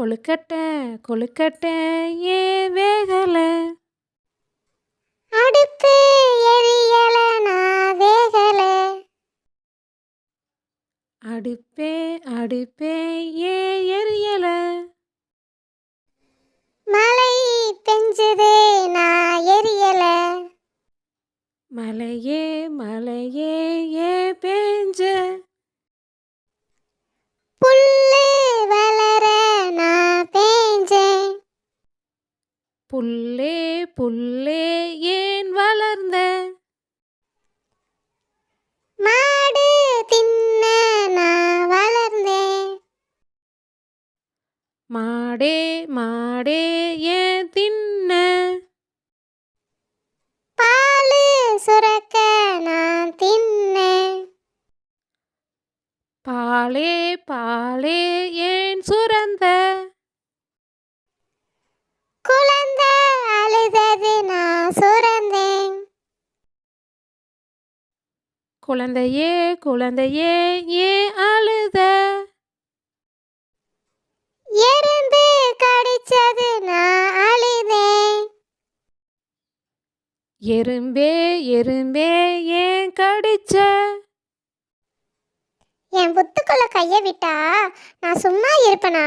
கொழுக்கட்டை கொழுக்கட்டை ஏன் வேகல. அடுப்பு எரியல நான் வேகல. அடுப்பே அடுப்பே ஏன் எரியல. மழை பெஞ்சுதே நான் எரியல. மலையே மலையே ஏன் புல்லே புல்லே ஏன் வளர்ந்த? மாடு தின்ன நான் வளர்ந்தேன். மாடே மாடே ஏன் தின்ன? பாலு சுரக்க நான் தின்னேன். பாலே பாலே ஏன் குழந்தையே குழந்தையே ஏன் அழுத. எறும்பு கடிச்சது நான் அழுதேன். எறும்பே எறும்பே ஏன் கடிச்ச? என் புத்துக்குள்ள கைய விட்டா நான் சும்மா இருப்பனா?